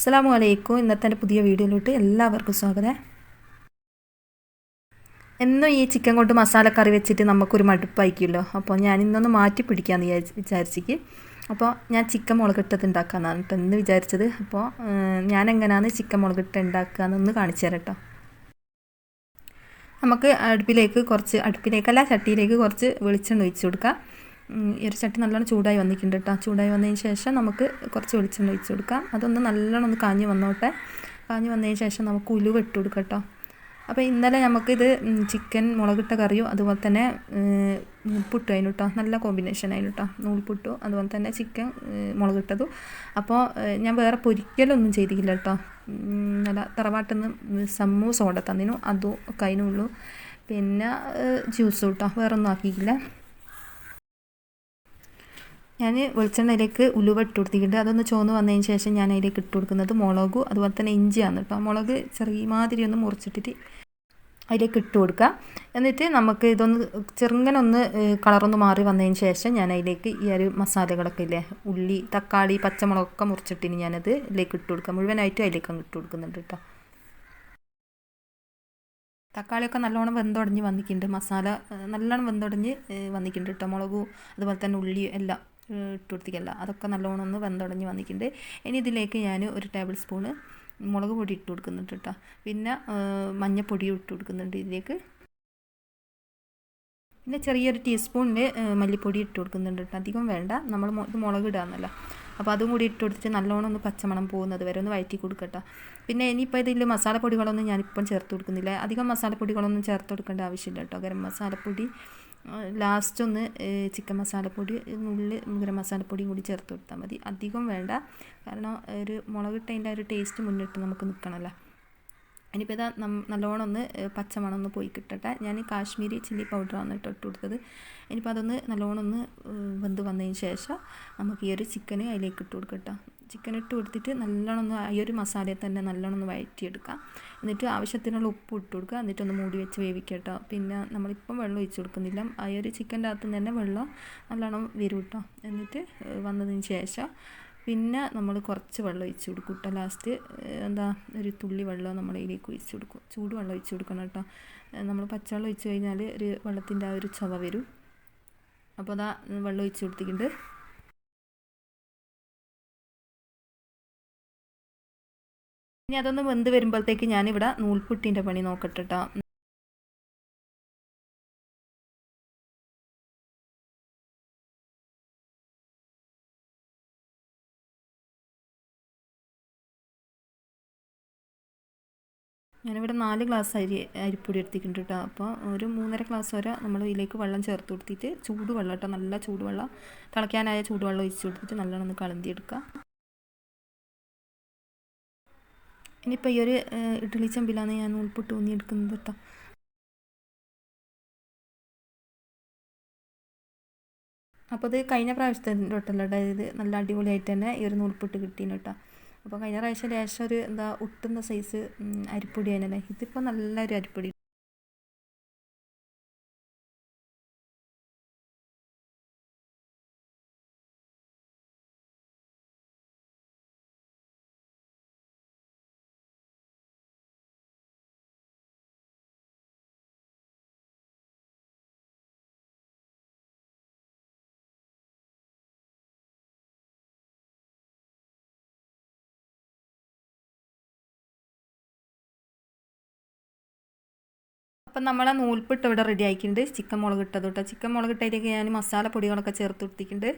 അസ്സാം അലൈക്കും ഇന്നത്തെ എന്റെ പുതിയ വീഡിയോയിലോട്ട് എല്ലാവർക്കും സ്വാഗതം. എന്നും ഈ ചിക്കൻ കൊണ്ട് മസാലക്കറി വെച്ചിട്ട് നമുക്കൊരു മടുപ്പായിരിക്കുമല്ലോ. അപ്പോൾ ഞാൻ ഇന്നൊന്ന് മാറ്റി പിടിക്കാമെന്ന് വിചാരിച്ച് വിചാരിച്ചിക്ക് അപ്പോൾ ഞാൻ ചിക്കൻ മുളകിട്ടത് ഉണ്ടാക്കാമെന്നാണ് കേട്ടോ ഇന്ന് വിചാരിച്ചത്. അപ്പോൾ ഞാൻ എങ്ങനെയാണ് ചിക്കൻ മുളകിട്ട് ഉണ്ടാക്കുക എന്നൊന്ന് കാണിച്ചു തരാം കേട്ടോ. നമുക്ക് അടുപ്പിലേക്ക് കുറച്ച് അടുപ്പിലേക്കല്ല ചട്ടിയിലേക്ക് കുറച്ച് വെളിച്ചെണ്ണ ഒഴിച്ചു കൊടുക്കാം. ഈ ഒരു ചട്ടി നല്ലോണം ചൂടായി വന്നിട്ടുണ്ട് കേട്ടോ ചൂടായി വന്നതിന് ശേഷം നമുക്ക് കുറച്ച് വെളിച്ചെണ്ണ ഒഴിച്ച് കൊടുക്കാം. അതൊന്ന് നല്ലോണം ഒന്ന് കാഞ്ഞ് വന്നോട്ടെ. കാഞ്ഞ് വന്നതിന് ശേഷം നമുക്ക് ഉലുവ ഇട്ട് കൊടുക്കാം കേട്ടോ അപ്പോൾ ഇന്നലെ നമുക്കിത് ചിക്കൻ മുളകിട്ട കറിയും അതുപോലെ തന്നെ പുട്ടു അതിന് കേട്ടോ നല്ല കോമ്പിനേഷൻ അതിന് കേട്ടോ നൂൽപുട്ടു അതുപോലെ തന്നെ ചിക്കൻ മുളകിട്ടതും. അപ്പോൾ ഞാൻ വേറെ പൊരിക്കലൊന്നും ചെയ്തില്ല കേട്ടോ നല്ല തറവാട്ടിൽ നിന്ന് സമ്മു സോഡ തന്നിനു അതും ഒക്കെ അതിനുള്ളൂ. പിന്നെ ജ്യൂസ് കേട്ടോ വേറൊന്നും ആക്കിയില്ല ഞാൻ വെളിച്ചെണ്ണയിലേക്ക് ഉലുവ ഇട്ട് കൊടുത്തിട്ടുണ്ട്. അതൊന്ന് ചോന്ന് വന്നതിന് ശേഷം ഞാൻ അതിലേക്ക് ഇട്ട് കൊടുക്കുന്നത് മുളകും അതുപോലെ തന്നെ ഇഞ്ചിയാണ് കേട്ടോ. മുളക് ചെറിയ മാതിരി ഒന്ന് മുറിച്ചിട്ടിട്ട് അതിലേക്ക് ഇട്ട് കൊടുക്കുക. എന്നിട്ട് നമുക്ക് ഇതൊന്ന് ചെറുങ്ങനെ ഒന്ന് കളറൊന്ന് മാറി വന്നതിന് ശേഷം ഞാൻ അതിലേക്ക് ഈ ഒരു മസാലകളൊക്കെ ഇല്ലേ ഉള്ളി തക്കാളി പച്ചമുളകൊക്കെ മുറിച്ചിട്ടിന് ഞാനത് ഇതിലേക്ക് ഇട്ട് കൊടുക്കുക. മുഴുവനായിട്ടും അതിലേക്ക് അങ്ങ് ഇട്ട് കൊടുക്കുന്നുണ്ട് കേട്ടോ. തക്കാളിയൊക്കെ നല്ലോണം വെന്തുടഞ്ഞ് വന്നിട്ടുണ്ട്. മസാല നല്ലോണം വെന്തുടഞ്ഞ് വന്നിട്ടുണ്ട് കേട്ടോ. മുളകും അതുപോലെ തന്നെ ഉള്ളി എല്ലാം ഇട്ട് കൊടുത്തിക്കല്ല അതൊക്കെ നല്ലോണം ഒന്ന് വെന്തുടഞ്ഞ് വന്നിട്ടുണ്ട്. ഇനി ഇതിലേക്ക് ഞാൻ ഒരു ടേബിൾ സ്പൂണ് മുളക് പൊടി ഇട്ട് കൊടുക്കുന്നുണ്ട് കേട്ടോ. പിന്നെ മഞ്ഞപ്പൊടിയും ഇട്ട് കൊടുക്കുന്നുണ്ട് ഇതിലേക്ക്. പിന്നെ ചെറിയൊരു ടീസ്പൂണിന്റെ മല്ലിപ്പൊടി ഇട്ട് കൊടുക്കുന്നുണ്ട് കേട്ടോ. അധികം വേണ്ട. നമ്മൾ ഇത് മുളക് ഇടാന്നല്ലോ. അപ്പോൾ അതും കൂടി ഇട്ട് കൊടുത്തിട്ട് നല്ലോണം ഒന്ന് പച്ചമണം പോകുന്നത് വരെ ഒന്ന് വയറ്റി കൊടുക്കട്ടോ പിന്നെ ഇനിയിപ്പോൾ ഇതിൽ മസാലപ്പൊടികളൊന്നും ഞാനിപ്പം ചേർത്ത് കൊടുക്കുന്നില്ല. അധികം മസാലപ്പൊടികളൊന്നും ചേർത്ത് കൊടുക്കേണ്ട ആവശ്യമില്ല കേട്ടോ. ഗരം മസാലപ്പൊടി ലാസ്റ്റ് ഒന്ന് ചിക്കൻ മസാലപ്പൊടി നുള്ളിൽ ഗരം മസാലപ്പൊടിയും കൂടി ചേർത്ത് കൊടുത്താൽ മതി. അധികം വേണ്ട. കാരണം ഒരു മുളകിട്ടതിന്റെ ഒരു ടേസ്റ്റ് മുന്നിട്ട് നമുക്ക് നിൽക്കണമല്ലോ ഇനിയിപ്പോൾ ഇതാ നല്ലോണം ഒന്ന് പച്ചമണം ഒന്ന് പോയി കിട്ടട്ടെ. ഞാൻ കാശ്മീരി ചില്ലി പൗഡറാണ് ഇട്ട് ഇട്ട് കൊടുത്തത്. ഇനിയിപ്പോൾ അതൊന്ന് നല്ലോണം ഒന്ന് വെന്ത് വന്നതിന് ശേഷം നമുക്ക് ഈ ഒരു ചിക്കന് അതിലേക്ക് ഇട്ട് കൊടുക്കട്ടോ ചിക്കൻ ഇട്ട് കൊടുത്തിട്ട് നല്ലോണം ഒന്ന് ഈ ഒരു മസാലയെ തന്നെ നല്ലോണം ഒന്ന് വഴറ്റിയെടുക്കാം എന്നിട്ട് ആവശ്യത്തിനുള്ള ഉപ്പ് ഇട്ട് കൊടുക്കുക. എന്നിട്ട് ഒന്ന് മൂടി വെച്ച് വേവിക്കട്ടോ പിന്നെ നമ്മളിപ്പം വെള്ളം ഒഴിച്ച് കൊടുക്കുന്നില്ല. ആ ഒരു ചിക്കന്റെ അകത്ത് തന്നെ വെള്ളം നല്ലോണം വരും കേട്ടോ. എന്നിട്ട് വന്നതിന് ശേഷം പിന്നെ നമ്മൾ കുറച്ച് വെള്ളം ഒഴിച്ച് കൊടുക്കും. കേട്ടോ ലാസ്റ്റ് എന്താ ഒരു തുള്ളി വെള്ളം നമ്മൾ ഇതിലേക്ക് ഒഴിച്ച് കൊടുക്കും. ചൂട് വെള്ളം ഒഴിച്ച് കൊടുക്കണം കേട്ടോ. നമ്മൾ പച്ചവെള്ളം ഒഴിച്ച് കഴിഞ്ഞാൽ ഒരു വെള്ളത്തിന്റെ ആ ഒരു ചവ വരും. അപ്പോൾ അതാ വെള്ളം ഒഴിച്ച് കൊടുത്തിട്ടുണ്ട്. ഇനി അതൊന്ന് വെന്ത് വരുമ്പോഴത്തേക്ക് ഞാനിവിടെ നൂൽപുട്ടിന്റെ പണി നോക്കട്ടെ കേട്ടോ. ഞാനിവിടെ നാല് ഗ്ലാസ് അരി അരിപ്പൊടി എടുത്തിട്ടുണ്ട് കേട്ടോ. അപ്പോൾ ഒരു മൂന്നര ഗ്ലാസ് വരെ നമ്മൾ ഇതിലേക്ക് വെള്ളം ചേർത്ത് കൊടുത്തിട്ട് ചൂട് വെള്ളം കേട്ടോ. നല്ല ചൂടുവെള്ളം തിളയ്ക്കാനായ ചൂടുവെള്ളം ഒഴിച്ച് കൊടുത്തിട്ട് നല്ലോണം ഒന്ന് കളന്തിയെടുക്കുക. ഇനിയിപ്പോൾ ഈ ഒരു ഇഡ്ഡലി ചെമ്പിലാണ് ഞാൻ ഉൾപ്പെട്ട് ഊന്നിയെടുക്കുന്നത് കേട്ടോ. അപ്പോൾ ഇത് കഴിഞ്ഞ പ്രാവശ്യത്തെ തൊട്ടല്ലോ? ഇത് നല്ല അടിപൊളിയായിട്ട് തന്നെ ഈ ഒരു നൂൽപ്പൊട്ട് കിട്ടീന് കേട്ടോ. അപ്പോൾ കഴിഞ്ഞ പ്രാവശ്യം ലേശം ഒരു എന്താ ഒട്ടുന്ന സൈസ് അരിപ്പൊടി തന്നെ ഇതിപ്പോൾ നല്ലൊരു അരിപ്പൊടി. അപ്പം നമ്മളെ നൂൽപ്പിട്ട് ഇവിടെ റെഡി ആക്കിയിട്ടുണ്ട് ചിക്കൻ മുളക് ഇട്ടത് കേട്ടോ ചിക്കൻ മുളക് ഇട്ടതിലേക്ക് ഞാൻ മസാല പൊടികളൊക്കെ ചേർത്ത് കൊടുത്തിട്ടുണ്ട്.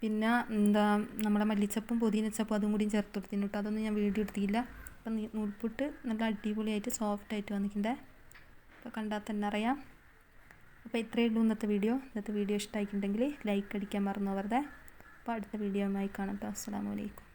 പിന്നെ എന്താ നമ്മുടെ മല്ലിച്ചപ്പും പുതിനച്ചപ്പും അതും കൂടിയും ചേർത്ത് കൊടുത്തിട്ടുണ്ട് കേട്ടോ അതൊന്നും ഞാൻ വീഡിയോ എടുത്തില്ല അപ്പം നൂൽപ്പിട്ട് നല്ല അടിപൊളിയായിട്ട് സോഫ്റ്റായിട്ട് വന്നിട്ടുണ്ട്. അപ്പോൾ കണ്ടാൽ തന്നെ അറിയാം. അപ്പോൾ ഇത്രയേ ഉള്ളൂ ഇന്നത്തെ വീഡിയോ. ഇന്നത്തെ വീഡിയോ ഇഷ്ടമായിട്ടുണ്ടെങ്കിൽ ലൈക്ക് അടിക്കാൻ മറന്നു വെറുതെ അപ്പോൾ അടുത്ത വീഡിയോ ആയി കാണാം കേട്ടോ അസ്സാം വലൈക്കും